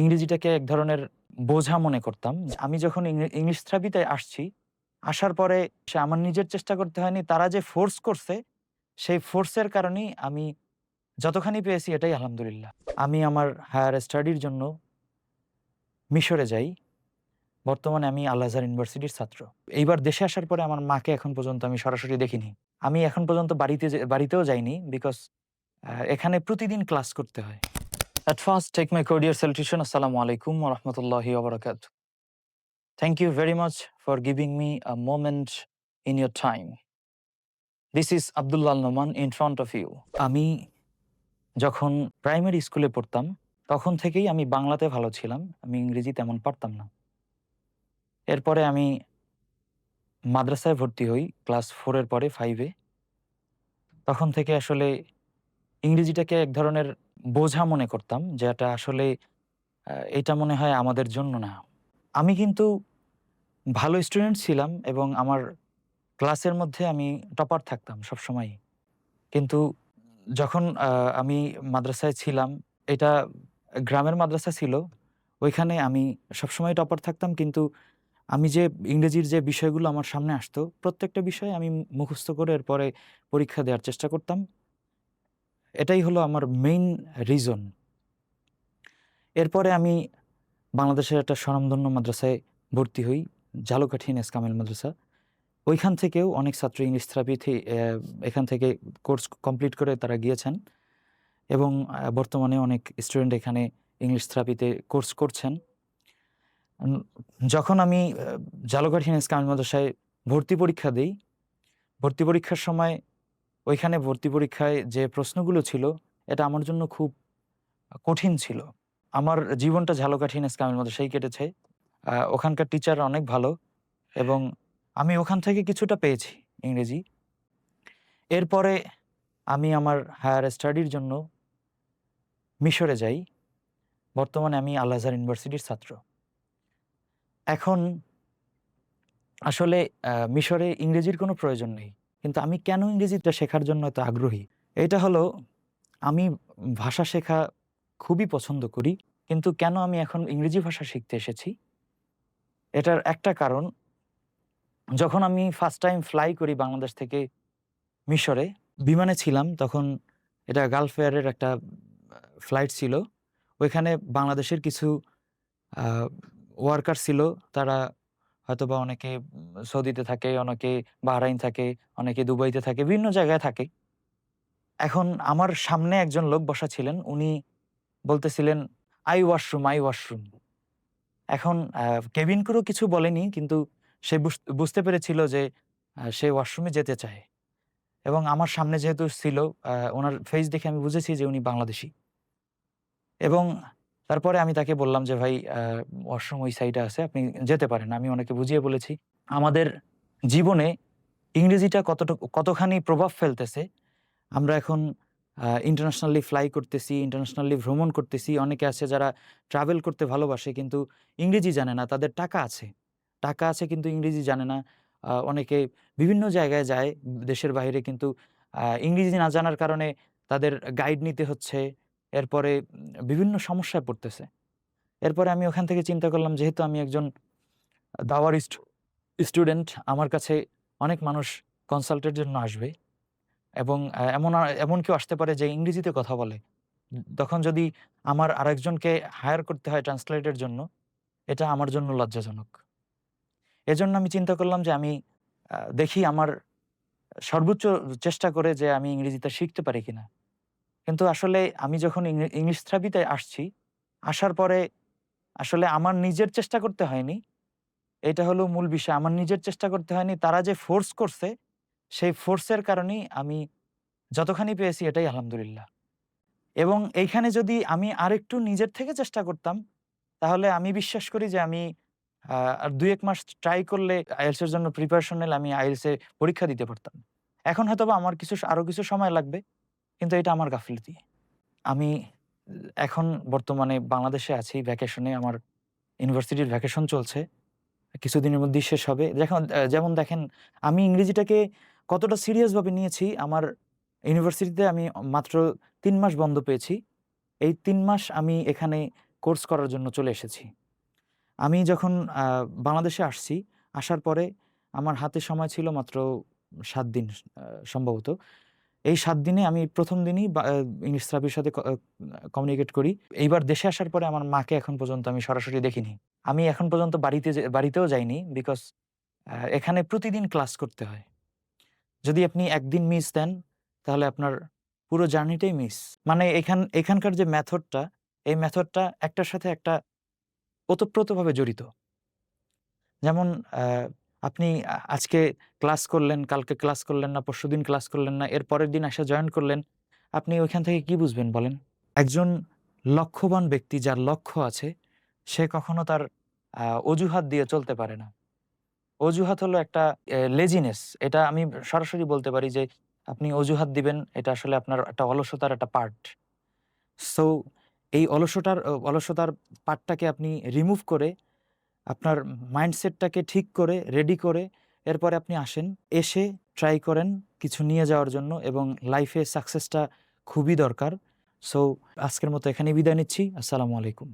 ইংরেজিটাকে এক ধরনের বোঝা মনে করতাম। আমি যখন ইংলিশ থেরাপিতে আসছি, আসার পরে সে আমার নিজের চেষ্টা করতে হয়নি। তারা যে ফোর্স করছে, সেই ফোর্সের কারণেই আমি যতখানি পেয়েছি এটাই আলহামদুলিল্লাহ। আমি আমার হায়ার স্টাডির জন্য মিশরে যাই। বর্তমানে আমি আল আজহার ইউনিভার্সিটির ছাত্র। এইবার দেশে আসার পরে আমার মাকে এখন পর্যন্ত আমি সরাসরি দেখিনি। আমি এখন পর্যন্ত বাড়িতে বাড়িতেও যাইনি বিকজ এখানে প্রতিদিন ক্লাস করতে হয়। অ্যাডভান্স টেক মাই কোরিয়ার সেলিট্রিশন আসসালামু আলাইকুম রহমতুল্লাহি ওবরাকাত thank you very much for giving me a moment in your time this is Abdullah Noman in front of you আমি যখন প্রাইমারি স্কুলে পড়তাম, তখন থেকেই আমি বাংলাতে ভালো ছিলাম। আমি ইংরেজি তেমন পারতাম না। এরপরে আমি মাদ্রাসায় ভর্তি হই, ক্লাস ফোরের পরে ফাইভে তখন থেকে আসলে ইংরেজিটাকে এক ধরনের বোঝা মনে করতাম যে এটা আসলে এটা মনে হয় আমাদের জন্য না। আমি কিন্তু ভালো স্টুডেন্ট ছিলাম এবং আমার ক্লাসের মধ্যে আমি টপার থাকতাম সবসময়ই। কিন্তু যখন আমি মাদ্রাসায় ছিলাম, এটা গ্রামের মাদ্রাসা ছিল। ওইখানে আমি সবসময় টপার থাকতাম কিন্তু আমি যে ইংরেজির যে বিষয়গুলো আমার সামনে আসতো, প্রত্যেকটা বিষয় আমি মুখস্থ করে এরপরে পরীক্ষা দেওয়ার চেষ্টা করতাম। এটাই হলো আমার মেইন রিজন। এরপরে আমি বাংলাদেশের একটা স্বনামধন্য মাদ্রাসায় ভর্তি হই। ঝালকাঠি এনএস কামিল মাদ্রাসা। ওইখান থেকেও অনেক ছাত্র ইংলিশ থেরাপিতে এখান থেকে কোর্স কমপ্লিট করে তারা গিয়েছেন এবং বর্তমানে অনেক স্টুডেন্ট এখানে ইংলিশ থেরাপিতে কোর্স করছেন। যখন আমি, আ, ঝালকাঠি এনএস কামিল মাদ্রাসায় ভর্তি পরীক্ষা দিই, ভর্তি পরীক্ষার সময় ওইখানে ভর্তি পরীক্ষায় যে প্রশ্নগুলো ছিল, এটা আমার জন্য খুব কঠিন ছিল। আমার জীবনটা ঝালকাঠি এনএস মধ্যে সেই কেটেছে। ওখানকার টিচার অনেক ভালো এবং আমি ওখান থেকে কিছুটা পেয়েছি ইংরেজি। এরপরে আমি আমার হায়ার স্টাডির জন্য মিশরে যাই। বর্তমানে আমি আল আজহার ইউনিভার্সিটির ছাত্র। এখন আসলে মিশরে ইংরেজির কোনো প্রয়োজন নেই। কিন্তু আমি কেন ইংরেজিটা শেখার জন্য এত আগ্রহী? এটা হলো আমি ভাষা শেখা খুবই পছন্দ করি। কিন্তু কেন আমি এখন ইংরেজি ভাষা শিখতে এসেছি? এটার একটা কারণ যখন আমি ফার্স্ট টাইম ফ্লাই করি বাংলাদেশ থেকে মিশরে, বিমানে ছিলাম তখন এটা গালফ এয়ারের একটা ফ্লাইট ছিল। ওইখানে বাংলাদেশের কিছু ওয়ার্কার ছিল। তারা হয়তোবা অনেকে সৌদিতে থাকে, অনেকে বাহরাইন থাকে, অনেকে দুবাইতে থাকে, বিভিন্ন জায়গায় থাকে। এখন আমার সামনে একজন লোক বসা ছিলেন। উনি বলতেছিলেন, "আই ওয়াশরুম, আই ওয়াশরুম।" এখন কেবিন ক্রু কিছু বলেনি কিন্তু সে বুঝ বুঝতে পেরেছিল যে সে ওয়াশরুমে যেতে চায়। এবং আমার সামনে যেহেতু ছিল ওনার ফেস দেখে আমি বুঝেছি যে উনি বাংলাদেশি এবং তারপরে আমি তাকে বললাম যে, "ভাই ওয়াশরুম ওই সাইডে আছে। আপনি যেতে পারেন।" আমি ওনাকে বুঝিয়ে বলেছি। আমাদের জীবনে ইংরেজিটা কতটুকু কতখানি প্রভাব ফেলতেছে, আমরা এখন ইন্টারন্যাশনালি ফ্লাই করতেছি, ইন্টারন্যাশনালি ভ্রমণ করতেছি। অনেকে আছে যারা ট্রাভেল করতে ভালোবাসে কিন্তু ইংরেজি জানে না। তাদের টাকা আছে। টাকা আছে কিন্তু ইংরেজি জানে না। অনেকে বিভিন্ন জায়গায় যায় দেশের বাইরে কিন্তু ইংরেজি না জানার কারণে তাদের গাইড নিতে হচ্ছে। এরপরে বিভিন্ন সমস্যায় পড়তেছে। এরপরে আমি ওখান থেকে চিন্তা করলাম যেহেতু আমি একজন দাওয়ার স্টু স্টুডেন্ট, আমার কাছে অনেক মানুষ কনসাল্টের জন্য আসবে এবং এমন এমন কেউ আসতে পারে যে ইংরেজিতে কথা বলে। তখন যদি আমার আরেকজনকে হায়ার করতে হয় ট্রান্সলেটের জন্য, এটা আমার জন্য লজ্জাজনক। এজন্য আমি চিন্তা করলাম যে আমি দেখি আমার সর্বোচ্চ চেষ্টা করে যে আমি ইংরেজিটা শিখতে পারি কিনা। কিন্তু আসলে আমি যখন ইংলিশ থেরাপিতে আসছি, আসার পরে আসলে আমার নিজের চেষ্টা করতে হয়নি। এটা হলো মূল বিষয়। আমার নিজের চেষ্টা করতে হয়নি। তারা যে ফোর্স করছে, সেই ফোর্সের কারণেই আমি যতখানি পেয়েছি এটাই আলহামদুলিল্লাহ। এবং এইখানে যদি আমি আরেকটু নিজের থেকে চেষ্টা করতাম, তাহলে আমি বিশ্বাস করি যে আমি আর ২-১ মাস ট্রাই করলে আইএলটিএস এর জন্য প্রিপারেশন নিলে আমি আইএলটিএস এ পরীক্ষা দিতে পারতাম। এখন হয়তোবা আমার কিছু আরও কিছু সময় লাগবে। কিন্তু এটা আমার গাফিলতি। আমি এখন বর্তমানে বাংলাদেশে আছি ভ্যাকেশনে। আমার ইউনিভার্সিটির ভ্যাকেশন চলছে। কিছুদিনের মধ্যেই শেষ হবে। দেখুন যেমন দেখেন আমি ইংরেজিটাকে কতটা সিরিয়াসভাবে নিয়েছি, আমার ইউনিভার্সিটিতে আমি মাত্র তিন মাস বন্ধ পেয়েছি। এই তিন মাস আমি এখানে কোর্স করার জন্য চলে এসেছি আমি যখন বাংলাদেশে আসছি, আসার পরে আমার হাতে সময় ছিল মাত্র সাত দিন সম্ভবত। এই ৭ দিনে আমি প্রথম দিনই ইংলিশ থেরাপির সাথে কমিউনিকেট করি। এইবার দেশে আসার পরে আমার মাকে এখন পর্যন্ত আমি সরাসরি দেখিনি। আমি এখন পর্যন্ত বাড়িতে বাড়িতেও যাইনি বিকজ এখানে প্রতিদিন ক্লাস করতে হয়। যদি আপনি একদিন মিস দেন, তাহলে আপনার পুরো জার্নিটাই মিস। মানে এখান এখানকার যে মেথডটা, এই মেথডটা একটার সাথে একটা ওতপ্রোতভাবে জড়িত। যেমন আপনি আজকে ক্লাস করলেন, কালকে ক্লাস করলেন না, পরশুদিন ক্লাস করলেন না, এর পরের দিন এসে জয়েন করলেন। আপনি ওইখান থেকে কি বুঝবেন বলেন? একজন লক্ষ্যবান ব্যক্তি যার লক্ষ্য আছে, সে কখনো তার অজুহাত দিয়ে চলতে পারে না। অজুহাত হলো একটা লেজিনেস। এটা আমি সরাসরি বলতে পারি যে আপনি অজুহাত দিবেন, এটা আসলে আপনার একটা অলসতার একটা পার্ট। সো এই অলসতার অলসতার পার্টটাকে আপনি রিমুভ করে আপনার মাইন্ডসেটটাকে ঠিক করে, রেডি করে এরপরে আপনি আসেন। এসে ট্রাই করেন কিছু নিয়ে যাওয়ার জন্য এবং লাইফে সাকসেসটা খুবই দরকার। সো আজকের মতো এখানেই বিদায় নিচ্ছি। আসসালামু আলাইকুম।